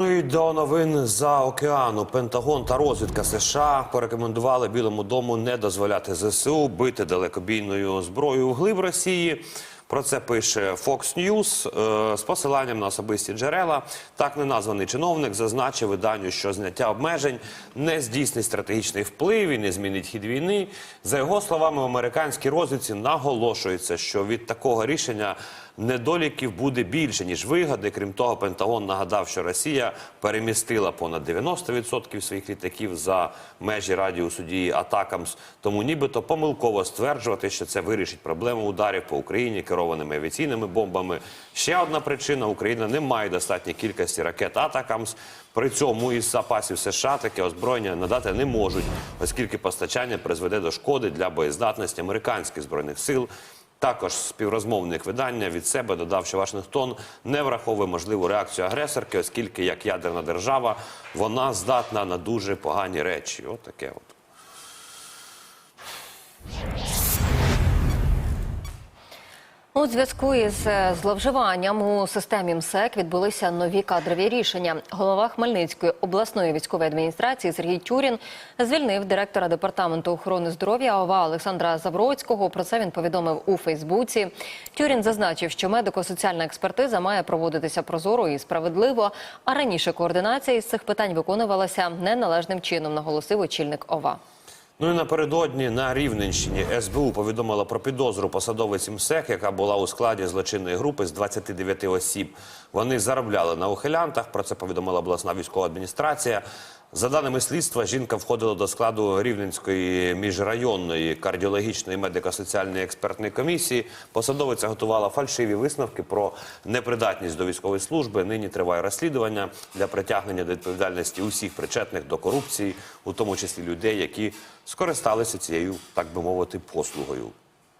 До новин за океану Пентагон та розвідка США порекомендували Білому дому не дозволяти ЗСУ бити далекобійною зброєю в глиб Росії. Про це пише Fox News е, з посиланням на особисті джерела. Так неназваний чиновник зазначив виданню, що зняття обмежень не здійснить стратегічний вплив і не змінить хід війни. За його словами, в американській розвідці наголошується, що від такого рішення недоліків буде більше ніж вигоди. Крім того, Пентагон нагадав, що Росія перемістила понад 90% своїх літаків за межі радіусу дії Атакамс. Тому нібито помилково стверджувати, що це вирішить проблему ударів по Україні керованими авіаційними бомбами. Ще одна причина: Україна не має достатньої кількості ракет Атакамс. При цьому із запасів США таке озброєння надати не можуть, оскільки постачання призведе до шкоди для боєздатності американських збройних сил. Також співрозмовник видання від себе додав, що Вашингтон не враховує можливу реакцію агресорки, оскільки як ядерна держава вона здатна на дуже погані речі. От таке от. У зв'язку із е, зловживанням у системі МСЕК відбулися нові кадрові рішення. Голова Хмельницької обласної військової адміністрації Сергій Тюрін звільнив директора департаменту охорони здоров'я ОВА Олександра Завроцького. Про це він повідомив у Фейсбуці. Тюрін зазначив, що медико-соціальна експертиза має проводитися прозоро і справедливо. А раніше координація із цих питань виконувалася неналежним чином, наголосив очільник ОВА. Ну і напередодні на Рівненщині СБУ повідомила про підозру посадовиці МСЕК, яка була у складі злочинної групи з 29 осіб. Вони заробляли на ухилянтах. Про це повідомила обласна військова адміністрація. За даними слідства, жінка входила до складу Рівненської міжрайонної кардіологічної медико-соціальної експертної комісії. Посадовиця готувала фальшиві висновки про непридатність до військової служби. Нині триває розслідування для притягнення до відповідальності усіх причетних до корупції, у тому числі людей, які скористалися цією, так би мовити, послугою.